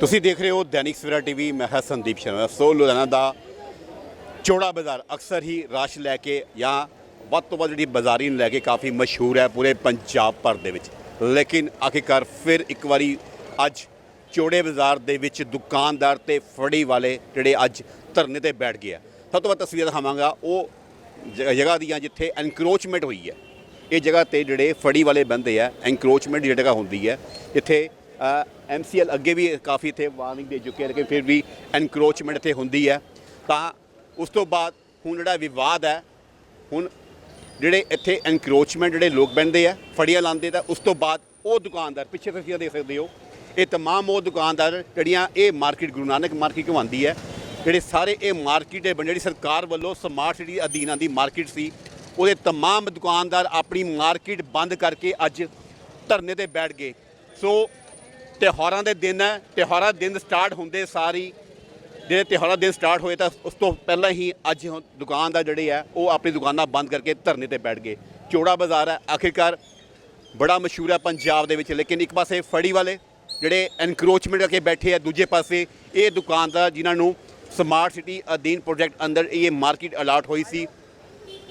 ਤੁਸੀਂ ਦੇਖ ਰਹੇ ਹੋ ਦੈਨਿਕ ਸਵੇਰਾ ਟੀਵੀ, ਮੈਂ ਹਾਂ ਸੰਦੀਪ ਸ਼ਰਮਾ। ਸੋ ਲੁਧਿਆਣਾ ਦਾ ਚੌੜਾ ਬਾਜ਼ਾਰ ਅਕਸਰ ਹੀ ਰਸ਼ ਲੈ ਕੇ ਜਾਂ ਵੱਧ ਤੋਂ ਵੱਧ ਜਿਹੜੀ ਬਾਜ਼ਾਰੀ ਨੂੰ ਲੈ ਕੇ ਕਾਫੀ ਮਸ਼ਹੂਰ ਹੈ ਪੂਰੇ ਪੰਜਾਬ ਭਰ ਦੇ ਵਿੱਚ। ਲੇਕਿਨ ਆਖਿਰਕਾਰ ਫਿਰ ਇੱਕ ਵਾਰੀ ਅੱਜ ਚੌੜੇ ਬਾਜ਼ਾਰ ਦੇ ਵਿੱਚ ਦੁਕਾਨਦਾਰ ਤੇ ਫੜੀ ਵਾਲੇ ਜਿਹੜੇ ਅੱਜ ਧਰਨੇ ਤੇ ਬੈਠ ਗਏ ਆ। ਸਭ ਤੋਂ ਵੱਧ ਤਸਵੀਰ ਦਿਖਾਵਾਂਗਾ। ਉਹ ਜਗ੍ਹਾ ਦੀਆਂ ਜਿੱਥੇ ਐਨਕਰੋਚਮੈਂਟ ਹੋਈ ਹੈ। ਇਹ ਜਗ੍ਹਾ ਤੇ ਜਿਹੜੇ ਫੜੀ ਵਾਲੇ ਬੰਦੇ ਆ ਐਨਕਰੋਚਮੈਂਟ ਜਿਹੜੀ ਜਗ੍ਹਾ ਹੁੰਦੀ ਹੈ। ਇੱਥੇ ਐਮਸੀਐਲ ਅੱਗੇ ਵੀ ਕਾਫੀ ਇੱਥੇ ਵਾਰਨਿੰਗ ਦੇ ਚੁੱਕੇ ਆ ਲੇਕਿਨ ਫਿਰ ਵੀ ਐਨਕਰੋਚਮੈਂਟ ਇੱਥੇ ਹੁੰਦੀ ਹੈ ਤਾਂ ਉਸ ਤੋਂ ਬਾਅਦ ਹੁਣ ਜਿਹੜਾ ਵਿਵਾਦ ਹੈ ਹੁਣ ਜਿਹੜੇ ਇੱਥੇ ਐਨਕਰੋਚਮੈਂਟ ਜਿਹੜੇ ਲੋਕ ਬੰਦੇ ਆ ਫੜੀਆਂ ਲਾਉਂਦੇ ਤਾਂ ਉਸ ਤੋਂ ਬਾਅਦ ਉਹ ਦੁਕਾਨਦਾਰ ਪਿੱਛੇ ਤੁਸੀਂ ਦੇਖ ਸਕਦੇ ਹੋ ਇਹ तमाम ਉਹ ਦੁਕਾਨਦਾਰ ਜਿਹੜੀਆਂ ਇਹ ਮਾਰਕੀਟ ਗੁਰੂ ਨਾਨਕ ਮਾਰਕੀਟ ਘਵਾਉਂਦੀ ਹੈ ਜਿਹੜੇ ਸਾਰੇ ਇਹ ਮਾਰਕੀਟ ਦੇ ਬਣ- ਜਿਹੜੀ ਸਰਕਾਰ ਵੱਲੋਂ ਸਮਾਰਟ ਸਿਟੀ ਅਧੀਨ ਆਉਂਦੀ ਮਾਰਕੀਟ ਸੀ ਉਹਦੇ तमाम ਦੁਕਾਨਦਾਰ ਆਪਣੀ ਮਾਰਕੀਟ ਬੰਦ ਕਰਕੇ ਅੱਜ ਧਰਨੇ ਤੇ ਬੈਠ ਗਏ ਸੋ ਤਿਉਹਾਰਾਂ ਦੇ ਦਿਨ ਹੈ, ਤਿਉਹਾਰਾਂ ਦਿਨ ਸਟਾਰਟ ਹੁੰਦੇ ਸਾਰੀ। ਜਿਹੜੇ ਤਿਉਹਾਰਾਂ ਦਿਨ ਸਟਾਰਟ ਹੋਏ ਤਾਂ ਉਸ ਤੋਂ ਪਹਿਲਾਂ ਹੀ ਅੱਜ ਹੁਣ ਦੁਕਾਨਦਾਰ ਜਿਹੜੇ ਆ ਉਹ ਆਪਣੀ ਦੁਕਾਨਾਂ ਬੰਦ ਕਰਕੇ ਧਰਨੇ ਤੇ ਬੈਠ ਗਏ। ਚੌੜਾ ਬਾਜ਼ਾਰ ਹੈ, ਆਖਿਰਕਾਰ ਬੜਾ ਮਸ਼ਹੂਰ ਹੈ ਪੰਜਾਬ ਦੇ ਵਿੱਚ। ਲੇਕਿਨ ਇੱਕ ਪਾਸੇ ਫੜੀ ਵਾਲੇ ਜਿਹੜੇ ਐਨਕਰੋਚਮੈਂਟ ਕਰਕੇ ਬੈਠੇ ਆ, ਦੂਜੇ ਪਾਸੇ ਇਹ ਦੁਕਾਨਦਾਰ ਜਿਨ੍ਹਾਂ ਨੂੰ ਸਮਾਰਟ ਸਿਟੀ ਅਧੀਨ ਪ੍ਰੋਜੈਕਟ ਅੰਦਰ ਇਹ ਮਾਰਕੀਟ ਅਲਾਟ ਹੋਈ ਸੀ।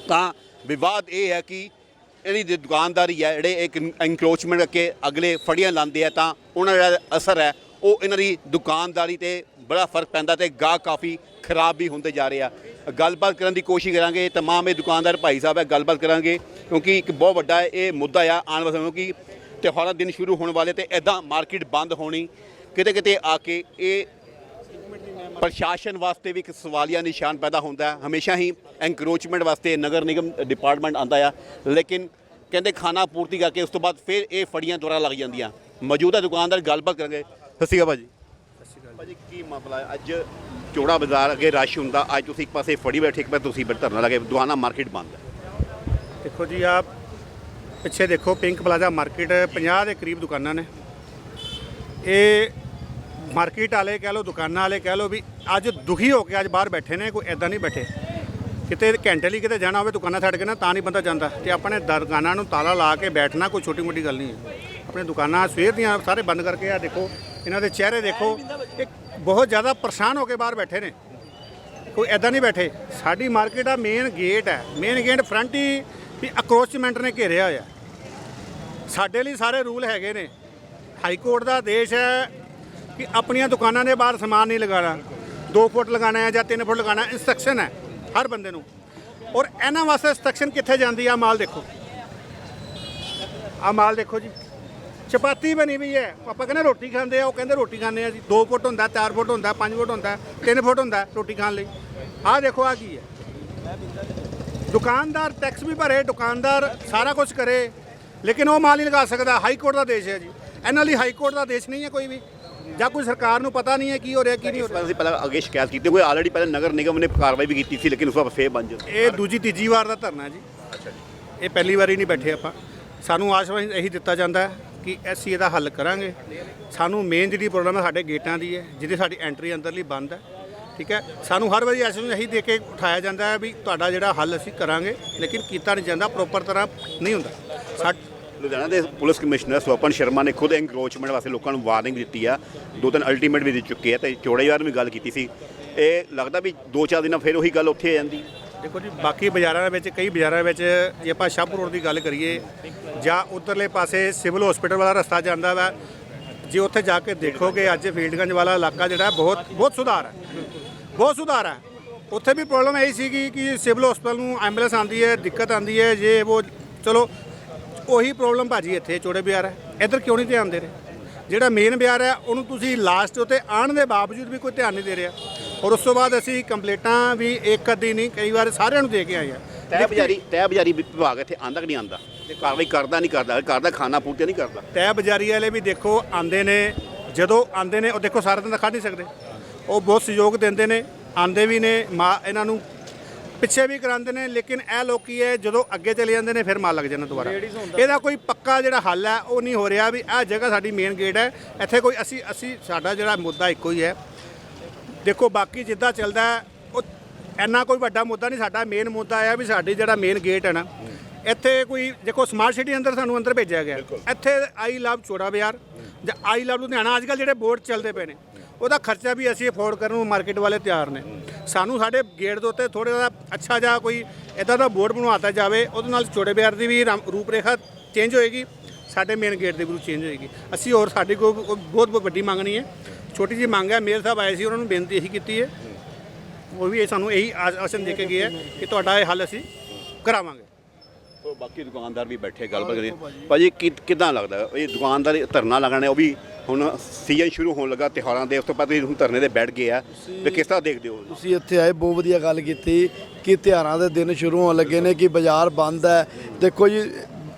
ਤਾਂ ਵਿਵਾਦ ਇਹ ਹੈ ਕਿ ਇਹਦੀ ਜੋ ਦੁਕਾਨਦਾਰੀ ਹੈ, ਜਿਹੜੇ ਇੱਕ ਐਨਕਰੋਚਮੈਂਟ ਕਰਕੇ ਅਗਲੇ ਫੜੀਆਂ ਲਾਉਂਦੇ ਆ, ਤਾਂ ਉਹਨਾਂ ਦਾ ਜਿਹੜਾ ਅਸਰ ਹੈ। ਉਹ ਇਹਨਾਂ ਦੀ ਦੁਕਾਨਦਾਰੀ ਤੇ ਬੜਾ ਫ਼ਰਕ ਪੈਂਦਾ ਤੇ ਗਾਹ ਕਾਫੀ ਖਰਾਬ ਵੀ ਹੁੰਦੇ ਜਾ ਰਹੇ ਆ। ਗੱਲਬਾਤ ਕਰਨ ਦੀ ਕੋਸ਼ਿਸ਼ ਕਰਾਂਗੇ, ਤਮਾਮ ਇਹ ਦੁਕਾਨਦਾਰ ਭਾਈ ਸਾਹਿਬ ਹੈ, ਗੱਲਬਾਤ ਕਰਾਂਗੇ, ਕਿਉਂਕਿ ਇੱਕ ਬਹੁਤ ਵੱਡਾ ਇਹ ਮੁੱਦਾ ਆ, ਆਉਣ ਵਾਲੇ ਸਮੇਂ ਕਿ ਤਿਉਹਾਰਾਂ ਦਿਨ ਸ਼ੁਰੂ ਹੋਣ ਵਾਲੇ ਤੇ ਐਦਾਂ ਮਾਰਕੀਟ ਬੰਦ ਹੋਣੀ ਕਿਤੇ ਕਿਤੇ ਆ ਕੇ ਇਹ ਪ੍ਰਸ਼ਾਸਨ ਵਾਸਤੇ ਵੀ ਇੱਕ ਸਵਾਲੀਆ ਨਿਸ਼ਾਨ ਪੈਦਾ ਹੁੰਦਾ ਹੈ। ਹਮੇਸ਼ਾ ਹੀ ਐਨਕਰੋਚਮੈਂਟ ਵਾਸਤੇ ਨਗਰ ਨਿਗਮ ਡਿਪਾਰਟਮੈਂਟ ਆਂਦਾ ਆ। ਲੇਕਿਨ ਕਹਿੰਦੇ ਖਾਣਾ ਪੂਰਤੀ ਕਰਕੇ ਉਸ ਤੋਂ ਬਾਅਦ ਫਿਰ ਇਹ ਫੜੀਆਂ ਦੁਆਰਾ ਲੱਗ ਜਾਂਦੀਆਂ। ਮੌਜੂਦਾ ਦੁਕਾਨਦਾਰ ਗੱਲਬਾਤ ਕਰਾਂਗੇ। ਸਤਿ ਸ਼੍ਰੀ ਅਕਾਲ ਭਾਜੀ। ਭਾਜੀ ਕੀ ਮਾਮਲਾ ਹੈ? ਅੱਜ ਚੌੜਾ ਬਾਜ਼ਾਰ ਅੱਗੇ ਰਸ਼ ਹੁੰਦਾ। ਅੱਜ ਤੁਸੀਂ ਇੱਕ ਪਾਸੇ ਫੜੀ ਬੈਠੇ ਇੱਕ ਪਾਸੇ ਤੁਸੀਂ ਬੈਠੇ ਧਰਨਾ ਲਗੇ ਦੁਆਨਾ ਮਾਰਕੀਟ ਬੰਦ ਹੈ। ਦੇਖੋ ਜੀ ਆਪ ਪਿੱਛੇ ਦੇਖੋ ਪਿੰਕ ਪਲਾਜ਼ਾ ਮਾਰਕੀਟ 50 ਦੇ ਕਰੀਬ ਦੁਕਾਨਾਂ ਨੇ। ਇਹ ਮਾਰਕੀਟ ਵਾਲੇ ਕਹਿ ਲਓ, ਦੁਕਾਨਾਂ ਵਾਲੇ ਕਹਿ ਲਓ ਵੀ ਅੱਜ ਦੁਖੀ ਹੋ ਕੇ ਅੱਜ ਬਾਹਰ ਬੈਠੇ ਨੇ, ਕੋਈ ਐਦਾਂ ਨਹੀਂ ਬੈਠੇ। ਕਿਤੇ ਘੰਟੇ ਲਈ ਕਿਤੇ ਜਾਣਾ ਹੋਵੇ, ਦੁਕਾਨਾਂ ਛੱਡ ਕੇ ਨਾ, ਤਾਂ ਨਹੀਂ ਬੰਦਾ ਜਾਂਦਾ। ਤੇ ਆਪਣੇ ਦੁਕਾਨਾਂ ਨੂੰ ਤਾਲਾ ਲਾ ਕੇ ਬੈਠਣਾ ਕੋਈ ਛੋਟੀ ਮੋਟੀ ਗੱਲ ਨਹੀਂ ਹੈ। ਆਪਣੇ ਦੁਕਾਨਾਂ ਸਵੇਰ ਦੀਆਂ ਸਾਰੇ ਬੰਦ ਕਰਕੇ ਆ ਦੇਖੋ, ਇਹਨਾਂ ਦੇ ਚਿਹਰੇ ਦੇਖੋ, ਇਹ ਬਹੁਤ ਜ਼ਿਆਦਾ ਪਰੇਸ਼ਾਨ ਹੋ ਕੇ ਬਾਹਰ ਬੈਠੇ ਨੇ। ਕੋਈ ਐਦਾਂ ਨਹੀਂ ਬੈਠੇ। ਸਾਡੀ ਮਾਰਕੀਟ ਆ ਮੇਨ ਗੇਟ ਹੈ। ਮੇਨ ਗੇਟ ਫਰੰਟ ਹੀ ਵੀ ਅਕਰੋਚਮੈਂਟ ਨੇ ਘੇਰਿਆ ਹੋਇਆ। ਸਾਡੇ ਲਈ ਸਾਰੇ ਰੂਲ ਹੈਗੇ ਨੇ। ਹਾਈ ਕੋਰਟ ਦਾ ਆਦੇਸ਼ ਹੈ ਕਿ ਆਪਣੀਆਂ ਦੁਕਾਨਾਂ ਦੇ ਬਾਹਰ ਸਮਾਨ ਨਹੀਂ ਲਗਾਉਣਾ। 2 ਫੁੱਟ ਲਗਾਉਣਾ ਹੈ ਜਾਂ 3 ਫੁੱਟ ਲਗਾਉਣਾ ਇੰਸਟਰਕਸ਼ਨ ਹੈ ਹਰ ਬੰਦੇ ਨੂੰ। ਔਰ ਇਹਨਾਂ ਵਾਸਤੇ ਇੰਸਟਰਕਸ਼ਨ ਕਿੱਥੇ ਜਾਂਦੀ ਆ? ਮਾਲ ਦੇਖੋ। ਆ ਮਾਲ ਦੇਖੋ ਜੀ। ਚਪਾਤੀ ਬਣੀ ਵੀ ਹੈ। ਆਪਾਂ ਕਹਿੰਦੇ ਰੋਟੀ ਖਾਂਦੇ ਆ, ਉਹ ਕਹਿੰਦੇ ਰੋਟੀ ਖਾਂਦੇ ਆ ਜੀ। 2 ਫੁੱਟ ਹੁੰਦਾ 4 ਫੁੱਟ ਹੁੰਦਾ 5 ਫੁੱਟ ਹੁੰਦਾ 3 ਫੁੱਟ ਹੁੰਦਾ ਰੋਟੀ ਖਾਣ ਲਈ। ਆਹ ਦੇਖੋ ਆ ਕੀ ਹੈ। ਦੁਕਾਨਦਾਰ ਟੈਕਸ ਵੀ ਭਰੇ, ਦੁਕਾਨਦਾਰ ਸਾਰਾ ਕੁਝ ਕਰੇ, ਲੇਕਿਨ ਉਹ ਮਾਲ ਨਹੀਂ ਲਗਾ ਸਕਦਾ। ਹਾਈ ਕੋਰਟ ਦਾ ਦੇਸ਼ ਹੈ ਜੀ। ਇਹਨਾਂ ਲਈ ਹਾਈ ਕੋਰਟ ਦਾ ਦੇਸ਼ ਨਹੀਂ ਹੈ ਕੋਈ ਵੀ। ਜਾਂ ਕੋਈ ਸਰਕਾਰ ਨੂੰ ਪਤਾ ਨਹੀਂ ਹੈ ਕੀ ਹੋ ਰਿਹਾ ਕੀ ਨਹੀਂ ਹੋ ਰਿਹਾ। ਅਸੀਂ ਪਹਿਲਾਂ ਅੱਗੇ ਸ਼ਿਕਾਇਤ ਕੀਤੀ ਕੋਈ ਆਲਰੇਡੀ ਪਹਿਲਾਂ ਨਗਰ ਨਿਗਮ ਨੇ ਕਾਰਵਾਈ ਵੀ ਕੀਤੀ ਸੀ ਲੇਕਿਨ ਉਸ ਵਾਰ ਫੇਰ ਬੰਦ ਇਹ ਦੂਜੀ ਤੀਜੀ ਵਾਰ ਦਾ ਧਰਨਾ ਜੀ। ਇਹ ਪਹਿਲੀ ਵਾਰੀ ਨਹੀਂ ਬੈਠੇ ਆਪਾਂ। ਸਾਨੂੰ ਆਸ਼ਵਾਸਨ ਇਹੀ ਦਿੱਤਾ ਜਾਂਦਾ ਕਿ ਅਸੀਂ ਇਹਦਾ ਹੱਲ ਕਰਾਂਗੇ। ਸਾਨੂੰ ਮੇਨ ਜਿਹੜੀ ਪ੍ਰੋਬਲਮ ਹੈ ਸਾਡੇ ਗੇਟਾਂ ਦੀ ਹੈ ਜਿਹਦੀ ਸਾਡੀ ਐਂਟਰੀ ਅੰਦਰਲੀ ਬੰਦ ਹੈ। ਠੀਕ ਹੈ? ਸਾਨੂੰ ਹਰ ਵਾਰੀ ਆਸ਼ਵਾਸਨ ਇਹੀ ਦੇ ਕੇ ਉਠਾਇਆ ਜਾਂਦਾ ਹੈ ਵੀ ਤੁਹਾਡਾ ਜਿਹੜਾ ਹੱਲ ਅਸੀਂ ਕਰਾਂਗੇ ਲੇਕਿਨ ਕੀਤਾ ਨਹੀਂ ਜਾਂਦਾ ਪ੍ਰੋਪਰ ਤਰ੍ਹਾਂ ਨਹੀਂ ਹੁੰਦਾ। ਲੁਧਿਆਣਾ ਦੇ ਪੁਲਿਸ ਕਮਿਸ਼ਨਰ ਸਵਪਨ ਸ਼ਰਮਾ ਨੇ ਖੁਦ ਐਨਕਰੋਚਮੈਂਟ ਵਾਸਤੇ ਲੋਕਾਂ ਨੂੰ ਵਾਰਨਿੰਗ ਦਿੱਤੀ ਆ। ਦੋ ਤਿੰਨ ਅਲਟੀਮੇਟ ਵੀ ਦੇ ਚੁੱਕੇ ਆ ਤੇ ਚੌੜੇਵਾਰ ਵੀ ਗੱਲ ਕੀਤੀ ਸੀ। ਇਹ ਲੱਗਦਾ ਵੀ ਦੋ ਚਾਰ ਦਿਨਾਂ ਫਿਰ ਉਹੀ ਗੱਲ ਉੱਥੇ ਆ ਜਾਂਦੀ। ਦੇਖੋ ਜੀ, ਬਾਕੀ ਬਾਜ਼ਾਰਾਂ ਵਿੱਚ, ਕਈ ਬਾਜ਼ਾਰਾਂ ਵਿੱਚ ਜੇ ਆਪਾਂ ਸ਼ਾਹਪੁਰ ਰੋਡ ਦੀ ਗੱਲ ਕਰੀਏ ਜਾਂ ਉਧਰਲੇ ਪਾਸੇ ਸਿਵਲ ਹਸਪੀਟਲ ਵਾਲਾ ਰਸਤਾ ਜਾਂਦਾ ਵਾ, ਜੇ ਉੱਥੇ ਜਾ ਕੇ ਦੇਖੋਗੇ ਅੱਜ ਫੀਲਡਗੰਜ ਵਾਲਾ ਇਲਾਕਾ ਜਿਹੜਾ ਬਹੁਤ ਬਹੁਤ ਸੁਧਾਰ ਹੈ ਬਹੁਤ ਸੁਧਾਰ ਹੈ ਉੱਥੇ ਵੀ ਪ੍ਰੋਬਲਮ ਇਹੀ ਸੀਗੀ ਕਿ ਸਿਵਲ ਹਸਪਤਾਲ ਨੂੰ ਐਂਬੂਲੈਂਸ ਆਂਦੀ ਹੈ, ਦਿੱਕਤ ਆਂਦੀ ਹੈ, ਜੇ ਉਹ ਚਲੋ ਉਹੀ ਪ੍ਰੋਬਲਮ ਭਾਜੀ ਇੱਥੇ ਚੋੜੇ ਬਿਆਰ ਹੈ। ਇੱਧਰ ਕਿਉਂ ਨਹੀਂ ਧਿਆਨ ਦੇ ਰਹੇ? ਜਿਹੜਾ ਮੇਨ ਬਿਆਰ ਹੈ ਉਹਨੂੰ ਤੁਸੀਂ ਲਾਸਟ ਉਤੇ ਆਣ ਦੇ ਬਾਵਜੂਦ ਵੀ ਕੋਈ ਧਿਆਨ ਨਹੀਂ ਦੇ ਰਿਹਾ। ਔਰ ਉਸ ਤੋਂ ਬਾਅਦ ਅਸੀਂ ਕੰਪਲੇਂਟਾਂ ਵੀ ਇੱਕ ਅੱਧੀ ਨਹੀਂ ਕਈ ਵਾਰ ਸਾਰਿਆਂ ਨੂੰ ਦੇ ਕੇ ਆਏ ਆ। ਤੈ ਬਜ਼ਾਰੀ ਤੈ ਬਜ਼ਾਰੀ ਵਿਭਾਗ ਇੱਥੇ ਆਂਦਾ ਕਿ ਨਹੀਂ ਆਂਦਾ ਕਾਰਵਾਈ ਕਰਦਾ ਨਹੀਂ ਕਰਦਾ ਕਰਦਾ ਖਾਣਾ ਪੂਰਤੀ ਨਹੀਂ ਕਰਦਾ। ਤੈ ਬਜ਼ਾਰੀ ਵਾਲੇ ਵੀ ਦੇਖੋ ਆਂਦੇ ਨੇ ਜਦੋਂ ਆਂਦੇ ਨੇ ਉਹ ਦੇਖੋ ਸਾਰਾ ਦਿਨ ਤਾਂ ਖਾ ਨਹੀਂ ਸਕਦੇ। ਉਹ ਬਹੁਤ ਸਹਿਯੋਗ ਦਿੰਦੇ ਨੇ ਆਂਦੇ ਵੀ ਨੇ ਮਾ ਇਹਨਾਂ ਨੂੰ ਪਿੱਛੇ ਵੀ ਕਰਾਉਂਦੇ ਨੇ ਲੇਕਿਨ ਇਹ ਲੋਕੀ ਹੈ ਜਦੋਂ ਅੱਗੇ ਚਲੇ ਜਾਂਦੇ ਨੇ ਫਿਰ ਮਾਲ ਲੱਗ ਜਾਂਦਾ ਦੁਬਾਰਾ। ਇਹਦਾ ਕੋਈ ਪੱਕਾ ਜਿਹੜਾ ਹੱਲ ਹੈ ਉਹ ਨਹੀਂ ਹੋ ਰਿਹਾ ਵੀ ਇਹ ਜਗ੍ਹਾ ਸਾਡੀ ਮੇਨ ਗੇਟ ਹੈ। ਇੱਥੇ ਕੋਈ ਅਸੀਂ ਅਸੀਂ ਸਾਡਾ ਜਿਹੜਾ ਮੁੱਦਾ ਇੱਕੋ ਹੀ ਹੈ। ਦੇਖੋ ਬਾਕੀ ਜਿੱਦਾਂ ਚੱਲਦਾ ਉਹ ਇੰਨਾ ਕੋਈ ਵੱਡਾ ਮੁੱਦਾ ਨਹੀਂ ਸਾਡਾ ਮੇਨ ਮੁੱਦਾ ਹੈ ਵੀ ਸਾਡੀ ਜਿਹੜਾ ਮੇਨ ਗੇਟ ਹੈ ਨਾ ਇੱਥੇ ਕੋਈ ਦੇਖੋ ਸਮਾਰਟ ਸਿਟੀ ਅੰਦਰ ਸਾਨੂੰ ਅੰਦਰ ਭੇਜਿਆ ਗਿਆ। ਇੱਥੇ ਆਈ ਲਵ ਚੋੜਾ ਬਾਜ਼ਾਰ ਜਾਂ ਆਈ ਲਵ ਲੁਧਿਆਣਾ ਅੱਜ ਕੱਲ੍ਹ ਜਿਹੜੇ ਬੋਰਡ ਚੱਲਦੇ ਪਏ ਨੇ ਉਹਦਾ ਖਰਚਾ ਵੀ ਅਸੀਂ ਅਫੋਰਡ ਕਰਨ ਨੂੰ ਮਾਰਕੀਟ ਵਾਲੇ ਤਿਆਰ ਨੇ। ਸਾਨੂੰ ਸਾਡੇ ਗੇਟ ਦੇ ਉੱਤੇ ਥੋੜਾ ਜਿਹਾ ਅੱਛਾ ਜਿਹਾ ਕੋਈ ਇਦਾਂ ਦਾ ਬੋਰਡ ਬਣਵਾਤਾ ਜਾਵੇ, ਉਹਦੇ ਨਾਲ ਛੋਟੇ ਬਿਆਰ ਦੀ ਵੀ ਰਮ- ਰੂਪਰੇਖਾ ਚੇਂਜ ਹੋਏਗੀ, ਸਾਡੇ ਮੇਨ ਗੇਟ ਦੇ ਵੀ ਚੇਂਜ ਹੋਏਗੀ। ਅਸੀਂ ਹੋਰ ਸਾਡੀ ਕੋਈ ਬਹੁਤ ਬਹੁਤ ਵੱਡੀ ਮੰਗ ਨਹੀਂ ਹੈ। ਛੋਟੀ ਜਿਹੀ ਮੰਗ ਹੈ, ਮੇਅਰ ਸਾਹਿਬ ਆਏ ਸੀ, ਉਹਨਾਂ ਨੂੰ ਬੇਨਤੀ ਇਹੀ ਕੀਤੀ ਹੈ। ਉਹ ਵੀ ਇਹ ਸਾਨੂੰ ਇਹੀ ਆਸਨ ਦੇ ਕੇ ਗਏ ਹੈ ਕਿ ਤੁਹਾਡਾ ਇਹ ਹੱਲ ਅਸੀਂ ਕਰਾਵਾਂਗੇ। ਉਹ ਬਾਕੀ ਦੁਕਾਨਦਾਰ ਵੀ ਬੈਠੇ ਗੱਲਬਾਤ ਕਰੀ ਭਾਜੀ। ਕਿ ਕਿਦਾਂ ਲੱਗਦਾ? ਇਹ ਦੁਕਾਨਦਾਰ ਧਰਨਾ ਲਗਾਣਾ ਉਹ ਵੀ ਹੁਣ ਸੀਜ਼ਨ ਸ਼ੁਰੂ ਹੋਣ ਲੱਗਾ ਤਿਉਹਾਰਾਂ ਦੇ ਉਸ ਤੋਂ ਬਾਅਦ ਤੁਸੀਂ ਹੁਣ ਧਰਨੇ ਤੇ ਬੈਠ ਗਏ ਆ। ਤੇ ਕਿਸ ਤਰ੍ਹਾਂ ਦੇਖਦੇ ਹੋ? ਤੁਸੀਂ ਇੱਥੇ ਆਏ ਬਹੁਤ ਵਧੀਆ ਗੱਲ ਕੀਤੀ ਕਿ ਤਿਉਹਾਰਾਂ ਦੇ ਦਿਨ ਸ਼ੁਰੂ ਹੋਣ ਲੱਗੇ ਨੇ ਕਿ ਬਾਜ਼ਾਰ ਬੰਦ ਹੈ। ਦੇਖੋ ਜੀ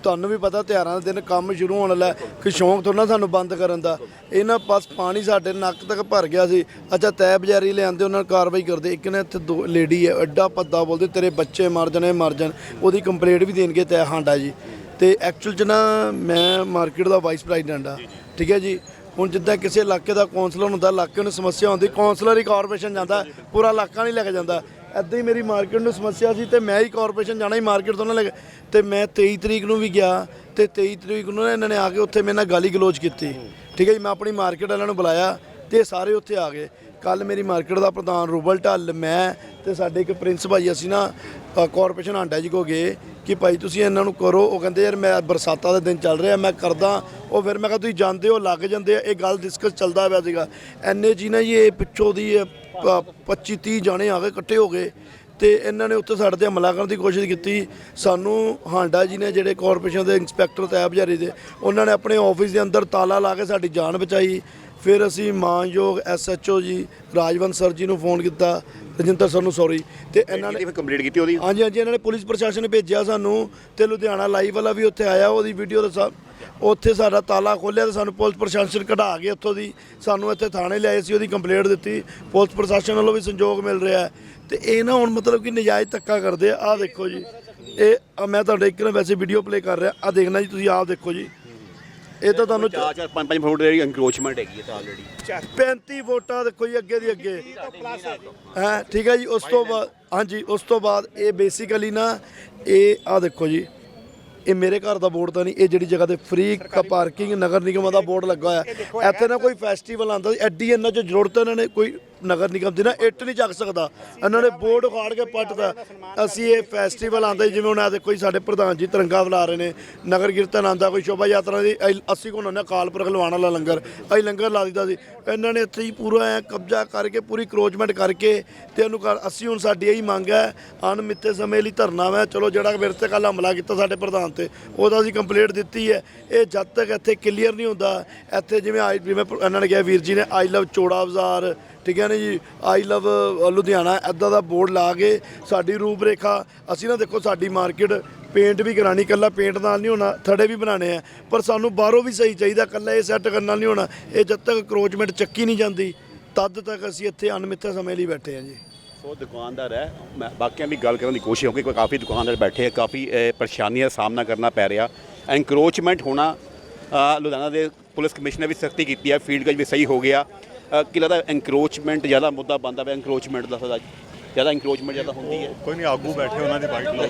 ਤੁਹਾਨੂੰ ਵੀ ਪਤਾ ਤਿਆਰਾਂ ਦੇ ਦਿਨ ਕੰਮ ਸ਼ੁਰੂ ਹੋਣ ਵਾਲਾ ਕਿ ਸ਼ੌਂਕ ਥੋੜਾ ਨਾ ਸਾਨੂੰ ਬੰਦ ਕਰਨ ਦਾ। ਇਹਨਾਂ ਪਾਸ ਪਾਣੀ ਸਾਡੇ ਨੱਕ ਤੱਕ ਭਰ ਗਿਆ ਸੀ। ਅੱਛਾ ਤੈ ਬਜ਼ਾਰੀ ਲਿਆਂਦੇ, ਉਹਨਾਂ ਨਾਲ ਕਾਰਵਾਈ ਕਰਦੇ। ਇੱਕ ਨੇ ਇੱਥੇ ਦੋ ਲੇਡੀ ਹੈ, ਐਡਾ ਪੱਦਾ ਬੋਲਦੇ, ਤੇਰੇ ਬੱਚੇ ਮਰ ਜਾਣੇ, ਮਰ ਜਾਣ। ਉਹਦੀ ਕੰਪਲੇਂਟ ਵੀ ਦੇਣਗੇ ਤੈ ਹਾਂਡਾ ਜੀ। ਤੇ ਐਕਚੁਅਲ ਚ ਨਾ ਮੈਂ ਮਾਰਕੀਟ ਦਾ ਵਾਈਸ ਪ੍ਰੈਜ਼ੀਡੈਂਟ ਆ ਠੀਕ ਹੈ ਜੀ? ਹੁਣ ਜਿੱਦਾਂ ਕਿਸੇ ਇਲਾਕੇ ਦਾ ਕੌਂਸਲਰ ਹੁੰਦਾ, ਇਲਾਕੇ ਨੂੰ ਸਮੱਸਿਆ ਹੁੰਦੀ ਕੌਂਸਲਰ ਹੀ ਕਾਰਪੋਰੇਸ਼ਨ ਜਾਂਦਾ, ਪੂਰਾ ਇਲਾਕਾ ਨਹੀਂ ਲੈ ਕੇ ਜਾਂਦਾ। ਐਦਾਂ ਹੀ ਮੇਰੀ ਮਾਰਕੀਟ ਨੂੰ ਸਮੱਸਿਆ ਸੀ ਤੇ ਮੈਂ ਹੀ ਕਾਰਪੋਰੇਸ਼ਨ ਜਾਣਾ ਹੀ ਮਾਰਕੀਟ ਤੋਂ ਨਾ ਲੈ ਕੇ ਤੇ ਮੈਂ 23 ਤਰੀਕ ਨੂੰ ਵੀ ਗਿਆ ਤੇ 23 ਤਰੀਕ ਨੂੰ ਨਾ ਇਹਨਾਂ ਨੇ ਆ ਕੇ ਉੱਥੇ ਮੇਰੇ ਨਾਲ ਗਾਲੀ ਗਲੋਚ ਕੀਤੀ। ਠੀਕ ਹੈ ਜੀ ਮੈਂ ਆਪਣੀ ਮਾਰਕੀਟ ਵਾਲਿਆਂ ਨੂੰ ਬੁਲਾਇਆ ਤੇ ਸਾਰੇ ਉੱਥੇ ਆ ਗਏ। ਕੱਲ ਮੇਰੀ ਮਾਰਕੀਟ ਦਾ ਪ੍ਰਧਾਨ ਰੂਬਲ ਢੱਲ ਮੈਂ ਤੇ ਸਾਡੇ ਇੱਕ ਪ੍ਰਿੰਸ ਭਾਈ ਅਸੀਂ ਨਾ ਅ, ਕਾਰਪੋਰੇਸ਼ਨ ਆਂਡਾ ਜੀ ਕੋ ਗਏ ਕਿ ਭਾਈ ਤੁਸੀਂ ਇਹਨਾਂ ਨੂੰ ਕਰੋ। ਉਹ ਕਹਿੰਦੇ ਯਾਰ ਮੈਂ ਬਰਸਾਤਾਂ ਦਾ ਦਿਨ ਚੱਲ ਰਿਹਾ ਮੈਂ ਕਰਦਾ। ਉਹ ਫਿਰ ਮੈਂ ਕਿਹਾ ਤੁਸੀਂ ਜਾਂਦੇ ਹੋ ਲੱਗ ਜਾਂਦੇ ਆ। ਇਹ ਗੱਲ ਡਿਸਕਸ ਚੱਲਦਾ ਪਿਆ ਸੀਗਾ। ਐਨੇ ਜੀ ਨਾ ਜੀ ਇਹ ਪਿੱਛੋਂ ਦੀ 25 30 ਜਾਣੇ ਆ ਗਏ ਇਕੱਠੇ ਹੋ ਗਏ ਤੇ ਇਹਨਾਂ ਨੇ ਉੱਥੇ ਸਾਡੇ ਤੇ ਹਮਲਾ ਕਰਨ ਦੀ ਕੋਸ਼ਿਸ਼ ਕੀਤੀ। ਸਾਨੂੰ ਹਾਂਡਾ ਜੀ ਨੇ ਜਿਹੜੇ ਕਾਰਪੋਰੇਸ਼ਨ ਦੇ ਇੰਸਪੈਕਟਰ ਤੈਬ ਜਾਰੀ ਦੇ ਉਹਨਾਂ ਨੇ ਆਪਣੇ ਆਫਿਸ ਦੇ ਅੰਦਰ ਤਾਲਾ ਲਾ ਕੇ ਸਾਡੀ ਜਾਨ ਬਚਾਈ। ਫਿਰ ਅਸੀਂ ਮਾਨਯੋਗ ਐਸਐਚਓ ਜੀ ਰਾਜਵੰਤ ਸਰ ਜੀ ਨੂੰ ਫੋਨ ਕੀਤਾ ਰਜਿੰਦਰ ਸਰ ਨੂੰ ਸੌਰੀ ਤੇ ਇਹਨਾਂ ਨੇ ਕੰਪਲੀਟ ਕੀਤੀ ਉਹਦੀ? ਹਾਂਜੀ ਹਾਂਜੀ ਇਹਨਾਂ ਨੇ ਪੁਲਿਸ ਪ੍ਰਸ਼ਾਸਨ ਨੇ ਭੇਜਿਆ ਸਾਨੂੰ ਤੇ ਲੁਧਿਆਣਾ ਲਾਈਵ ਵਾਲਾ ਵੀ ਉੱਥੇ ਆਇਆ ਉਹਦੀ ਵੀਡੀਓ ਦਾ ਉੱਥੇ ਸਾਡਾ ਤਾਲਾ ਖੋਲ੍ਹਿਆ ਤੇ ਸਾਨੂੰ ਪੁਲਿਸ ਪ੍ਰਸ਼ਾਸਨ ਕਢਾ ਕੇ ਉੱਥੋਂ ਦੀ ਸਾਨੂੰ ਇੱਥੇ ਥਾਣੇ ਲਿਆਏ ਸੀ ਉਹਦੀ ਕੰਪਲੇਂਟ ਦਿੱਤੀ। ਪੁਲਿਸ ਪ੍ਰਸ਼ਾਸਨ ਵੱਲੋਂ ਵੀ ਸੰਯੋਗ ਮਿਲ ਰਿਹਾ ਹੈ। ਤੇ ਇਹ ਨਾ ਹੁਣ ਮਤਲਬ ਕਿ ਨਜਾਇਜ਼ ਧੱਕਾ ਕਰਦੇ ਆ। ਆਹ ਦੇਖੋ ਜੀ ਇਹ ਮੈਂ ਤੁਹਾਡੇ ਇੱਕ ਨਾ ਵੈਸੇ ਵੀਡੀਓ ਪਲੇ ਕਰ ਰਿਹਾ। ਆ ਦੇਖਣਾ ਜੀ ਤੁਸੀਂ ਆਪ ਦੇਖੋ ਜੀ। ਇਹ ਤਾਂ ਤੁਹਾਨੂੰ ਚਾਰ ਚਾਰ ਪੰਜ ਪੰਜ ਫੁੱਟ ਦੀ ਐਨਕਰੋਚਮੈਂਟ ਹੈਗੀ ਹੈ ਤਾਂ ਆਲਰੇਡੀ 35 ਵੋਟਾਂ ਦੇਖੋ ਜੀ ਅੱਗੇ ਦੀ ਅੱਗੇ। ਹੈ ਠੀਕ ਹੈ ਜੀ ਉਸ ਤੋਂ ਬਾਅਦ ਹਾਂਜੀ ਉਸ ਤੋਂ ਬਾਅਦ ਇਹ ਬੇਸਿਕਲੀ ਨਾ ਇਹ ਆ ਦੇਖੋ ਜੀ। ਇਹ ਮੇਰੇ ਘਰ ਦਾ ਬੋਰਡ ਤਾਂ ਨਹੀਂ ਇਹ ਜਿਹੜੀ ਜਗ੍ਹਾ ਤੇ ਫ੍ਰੀ ਪਾਰਕਿੰਗ ਨਗਰ ਨਿਗਮ ਦਾ ਬੋਰਡ ਲੱਗਾ ਹੋਇਆ। ਇੱਥੇ ਨਾ ਕੋਈ ਫੈਸਟੀਵਲ ਆਉਂਦਾ ਐਡੀ ਇਹਨਾਂ 'ਚ ਜ਼ਰੂਰਤ ਇਹਨਾਂ ਨੇ ਕੋਈ ਨਗਰ ਨਿਗਮ ਦੀ ਨਾ, ਇੱਟ ਨਹੀਂ ਚੱਕ ਸਕਦਾ। ਇਹਨਾਂ ਨੇ ਬੋਰਡ ਉਖਾੜ ਕੇ ਪੱਟਦਾ ਅਸੀਂ ਇਹ ਫੈਸਟੀਵਲ ਆਉਂਦਾ ਜਿਵੇਂ ਹੁਣ ਆ ਦੇਖੋ ਜੀ, ਸਾਡੇ ਪ੍ਰਧਾਨ ਜੀ ਤਿਰੰਗਾ ਫਲਾ ਰਹੇ ਨੇ। ਨਗਰ ਕੀਰਤਨ ਆਉਂਦਾ, ਕੋਈ ਸ਼ੋਭਾ ਯਾਤਰਾ ਦੀ, ਅਸੀਂ- ਅਸੀਂ ਕੋਲ ਹੁੰਦੇ ਕਾਲਪੁਰਖ ਲਵਾਣ ਵਾਲਾ ਲੰਗਰ। ਅਸੀਂ ਲੰਗਰ ਲਾ ਦਿੱਤਾ ਸੀ। ਇਹਨਾਂ ਨੇ ਇੱਥੇ ਹੀ ਪੂਰਾ ਐ ਕਬਜ਼ਾ ਕਰਕੇ, ਪੂਰੀ ਕਰੋਚਮੈਂਟ ਕਰਕੇ ਤੇ ਇਹਨੂੰ ਕਰ ਅਸੀਂ ਹੁਣ ਸਾਡੀ ਇਹੀ ਮੰਗ ਹੈ ਅਣਮਿੱਥੇ ਸਮੇਂ ਲਈ ਧਰਨਾ ਵਾ। ਚਲੋ ਜਿਹੜਾ ਮੇਰੇ ਤੇ ਕੱਲ ਹਮਲਾ ਕੀਤਾ ਸਾਡੇ ਪ੍ਰਧਾਨ ਤੇ, ਉਹਦਾ ਅਸੀਂ ਕੰਪਲੀਟ ਦਿੱਤੀ ਹੈ। ਇਹ ਜਦ ਤੱਕ ਇੱਥੇ ਕਲੀਅਰ ਨਹੀਂ ਹੁੰਦਾ, ਇੱਥੇ ਜਿਵੇਂ ਆਈ, ਜਿਵੇਂ ਇਹਨਾਂ ਨੇ ਕਿਹਾ ਵੀਰ ਜੀ ਨੇ ਆਈ ਲਵ ਚੋੜਾ ਬਾਜ਼ਾਰ ਠੀਕ ਹੈ ਨਾ ਜੀ? ਆਈ ਲਵ ਲੁਧਿਆਣਾ ਐਦਾਂ ਦਾ ਬੋਰਡ ਲਾ ਕੇ ਸਾਡੀ ਰੂਪਰੇਖਾ, ਅਸੀਂ ਨਾ ਦੇਖੋ ਸਾਡੀ ਮਾਰਕੀਟ ਪੇਂਟ ਵੀ ਕਰਾਣੀ ਕੱਲਾ ਪੇਂਟ ਨਾਲ ਨਹੀਂ ਹੋਣਾ, ਥੜੇ ਵੀ ਬਣਾਣੇ ਆ। ਪਰ ਸਾਨੂੰ ਬਾਹਰੋਂ ਵੀ ਸਹੀ ਚਾਹੀਦਾ ਕੱਲਾ ਇਹ ਸੈੱਟ ਕਰਨ ਨਾਲ ਨਹੀਂ ਹੋਣਾ। ਇਹ ਜਦ ਤੱਕ ਕਰੋਚਮੈਂਟ ਚੱਕੀ ਨਹੀਂ ਜਾਂਦੀ, ਤਦ ਤੱਕ ਅਸੀਂ ਇੱਥੇ ਅਣਮਿੱਥੇ ਸਮੇਂ ਲਈ ਬੈਠੇ ਹਾਂ ਜੀ। ਸੋ ਦੁਕਾਨਦਾਰ ਹੈ, ਮੈਂ ਬਾਕੀਆਂ ਵੀ ਗੱਲ ਕਰਨ ਦੀ ਕੋਸ਼ਿਸ਼ ਹੋਊਗੀ, ਕੋਈ ਕਾਫੀ ਦੁਕਾਨਦਾਰ ਬੈਠੇ ਆ, ਕਾਫੀ ਪਰੇਸ਼ਾਨੀਆਂ ਦਾ ਸਾਹਮਣਾ ਕਰਨਾ ਪੈ ਰਿਹਾ। ਐਨਕਰੋਚਮੈਂਟ ਹੋਣਾ ਲੁਧਿਆਣਾ ਦੇ ਪੁਲਿਸ ਕਮਿਸ਼ਨਰ ਵੀ ਸਖਤੀ ਕੀਤੀ ਹੈ ਫੀਲਡ ਗਜ ਵੀ ਸਹੀ ਹੋ ਗਿਆ। ਕੀ ਲੱਗਦਾ ਐਨਕਰੋਚਮੈਂਟ ਜ਼ਿਆਦਾ ਮੁੱਦਾ ਬਣਦਾ ਪਿਆ ਐਨਕਰੋਚਮੈਂਟ ਦਾ ਸਦਾ ਜ਼ਿਆਦਾ ਐਨਕਰੋਚਮੈਂਟ ਜ਼ਿਆਦਾ ਹੁੰਦੀ ਹੈ। ਕੋਈ ਨਹੀਂ ਆਗੂ ਬੈਠੇ ਉਹਨਾਂ ਦੀ ਬਾਈਕ ਲਓ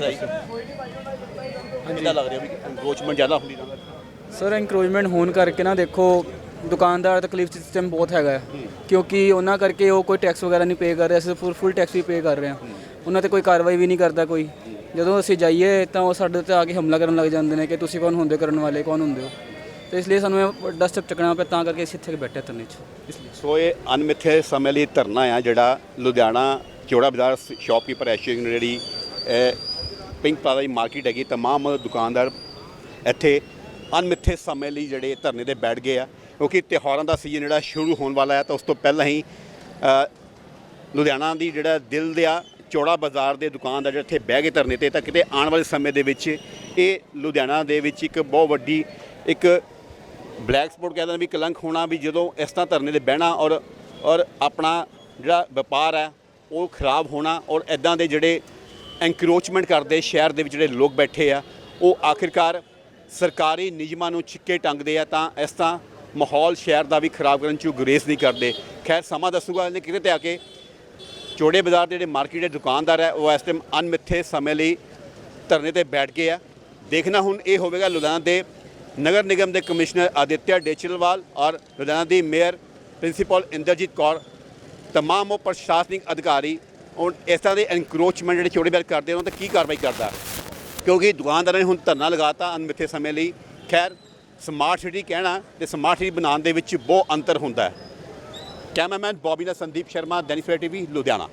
ਕਿੰਨਾ ਲੱਗ ਰਿਹਾ ਵੀ ਐਨਕਰੋਚਮੈਂਟ ਜ਼ਿਆਦਾ ਹੁੰਦੀ ਤਾਂ ਸਰ ਐਨਕਰੋਚਮੈਂਟ ਹੋਣ ਕਰਕੇ ਨਾ ਦੇਖੋ ਦੁਕਾਨਦਾਰ ਤਕਲੀਫ ਸਿਸਟਮ ਬਹੁਤ ਹੈਗਾ ਹੈ। ਕਿਉਂਕਿ ਉਹਨਾਂ ਕਰਕੇ ਉਹ ਕੋਈ ਟੈਕਸ ਵਗੈਰਾ ਨਹੀਂ ਪੇ ਕਰ ਰਿਹਾ ਅਸੀਂ ਫੁੱਲ ਫੁੱਲ ਟੈਕਸ ਵੀ ਪੇ ਕਰ ਰਹੇ ਹਾਂ। ਉਹਨਾਂ ਤੇ ਕੋਈ ਕਾਰਵਾਈ ਵੀ ਨਹੀਂ ਕਰਦਾ ਕੋਈ। ਜਦੋਂ ਅਸੀਂ ਜਾਈਏ ਤਾਂ ਉਹ ਸਾਡੇ ਤੇ ਆ ਕੇ ਹਮਲਾ ਕਰਨ ਲੱਗ ਜਾਂਦੇ ਨੇ ਕਿ ਤੁਸੀਂ ਕੌਣ ਹੁੰਦੇ ਕਰਨ ਵਾਲੇ ਕੌਣ ਹੁੰਦੇ ਹੋ? ਤੇ ਇਸ ਲਈ ਸਾਨੂੰ ਇਹ ਵੱਡਾ ਸਟੈਪ ਚੱਕਣਾ ਪਿਆ, ਤਾਂ ਕਰਕੇ ਅਸੀਂ ਇੱਥੇ ਬੈਠੇ ਧਰਨੇ 'ਚ। ਇਸ ਲਈ। ਸੋ ਇਹ ਅਨਮਿੱਥੇ ਸਮੇਂ ਲਈ ਧਰਨਾ ਆ, ਜਿਹੜਾ ਲੁਧਿਆਣਾ ਚੌੜਾ ਬਾਜ਼ਾਰ ਸ਼ਾਪਕੀਪਰ ਐਸੋਸੀਏਸ਼ਨ ਜਿਹੜੀ ਪਿੰਕ ਪਲਾਜ਼ਾ ਦੀ ਮਾਰਕੀਟ ਹੈਗੀ, ਤਮਾਮ ਦੁਕਾਨਦਾਰ ਇੱਥੇ ਅਨਮਿੱਥੇ ਸਮੇਂ ਲਈ ਜਿਹੜੇ ਧਰਨੇ ਤੇ ਬੈਠ ਗਏ ਆ। ਕਿਉਂਕਿ ਤਿਉਹਾਰਾਂ ਦਾ ਸੀਜ਼ਨ ਜਿਹੜਾ ਸ਼ੁਰੂ ਹੋਣ ਵਾਲਾ ਹੈ, ਤਾਂ ਉਸ ਤੋਂ ਪਹਿਲਾਂ ਹੀ ਲੁਧਿਆਣਾ ਦੀ ਜਿਹੜਾ ਦਿਲ ਦਾ ਚੌੜਾ ਬਾਜ਼ਾਰ ਦੇ ਦੁਕਾਨਦਾਰ ਜਿਹੜੇ ਇੱਥੇ ਬਹਿ ਗਏ ਧਰਨੇ ਤੇ, ਤਾਂ ਕਿਤੇ ਆਉਣ ਵਾਲੇ ਸਮੇਂ ਦੇ ਵਿੱਚ ਇਹ ਲੁਧਿਆਣਾ ਦੇ ਵਿੱਚ ਇੱਕ ਬਹੁਤ ਵੱਡੀ, ਇੱਕ ਬਲੈਕ ਸਪੌਟ ਕਹਿੰਦੇ ਨੇ ਵੀ ਕਲੰਕ ਹੋਣਾ ਵੀ ਜਦੋਂ ਇਸ ਤਰ੍ਹਾਂ ਧਰਨੇ ਤੇ ਬਹਿਣਾ ਔਰ ਔਰ ਆਪਣਾ ਜਿਹੜਾ ਵਪਾਰ ਹੈ, ਉਹ ਖਰਾਬ ਹੋਣਾ ਔਰ ਐਦਾਂ ਦੇ ਜਿਹੜੇ ਐਂਕਰੋਚਮੈਂਟ ਕਰਦੇ ਸ਼ਹਿਰ ਦੇ ਵਿੱਚ ਜਿਹੜੇ ਲੋਕ ਬੈਠੇ ਆ, ਉਹ ਆਖਿਰਕਾਰ ਸਰਕਾਰੀ ਨਿਯਮਾਂ ਨੂੰ ਛਿੱਕੇ ਟੰਗਦੇ ਆ ਤਾਂ ਇਸ ਤਰ੍ਹਾਂ ਮਾਹੌਲ ਸ਼ਹਿਰ ਦਾ ਵੀ ਖਰਾਬ ਕਰਨ ਚੋਂ ਗੁਰੇਜ਼ ਨਹੀਂ ਕਰਦੇ। ਖੈਰ, ਸਮਾਂ ਦੱਸੂਗਾ ਇਹਨੇ ਕਿਤੇ ਤੇ ਆ ਕੇ ਚੋੜੇ ਬਾਜ਼ਾਰ ਦੇ ਜਿਹੜੇ ਮਾਰਕੀਟ ਦੇ ਦੁਕਾਨਦਾਰ ਹੈ, ਉਹ ਇਸ ਟਾਈਮ ਅਨਮਿੱਥੇ ਸਮੇਂ ਲਈ ਧਰਨੇ ਤੇ ਬੈਠ ਗਏ ਆ। ਦੇਖਣਾ ਹੁਣ ਇਹ ਹੋਵੇਗਾ ਲੁਧਿਆਣਾ ਦੇ ਨਗਰ ਨਿਗਮ ਦੇ ਕਮਿਸ਼ਨਰ ਆਦਿਤਿਆ ਡੇਚਲਵਾਲ ਔਰ ਲੁਧਿਆਣਾ ਦੀ ਮੇਅਰ ਪ੍ਰਿੰਸੀਪਲ ਇੰਦਰਜੀਤ ਕੌਰ, ਤਮਾਮ ਉਹ ਪ੍ਰਸ਼ਾਸਨਿਕ ਅਧਿਕਾਰੀ ਉਹ ਇਸ ਤਰ੍ਹਾਂ ਦੇ ਐਨਕਰੋਚਮੈਂਟ ਜਿਹੜੇ ਛੋਟੇ ਬੈਲ ਕਰਦੇ ਉਹਨਾਂ ਤੇ ਕੀ ਕਾਰਵਾਈ ਕਰਦਾ? ਕਿਉਂਕਿ ਦੁਕਾਨਦਾਰਾਂ ਨੇ ਹੁਣ ਧਰਨਾ ਲਗਾਤਾ ਅਨਮਿੱਥੇ ਸਮੇਂ ਲਈ। ਖੈਰ ਸਮਾਰਟ ਸਿਟੀ ਕਹਿਣਾ ਤੇ ਸਮਾਰਟ ਸਿਟੀ ਬਣਾਉਣ ਦੇ ਵਿੱਚ ਬਹੁਤ ਅੰਤਰ ਹੁੰਦਾ ਹੈ। ਕੈਮਰਾਮੈਨ ਬੌਬੀ ਨਾਲ ਸੰਦੀਪ ਸ਼ਰਮਾ, ਦੈਨਿਕ ਸਵੇਰਾ ਟੀਵੀ, ਲੁਧਿਆਣਾ।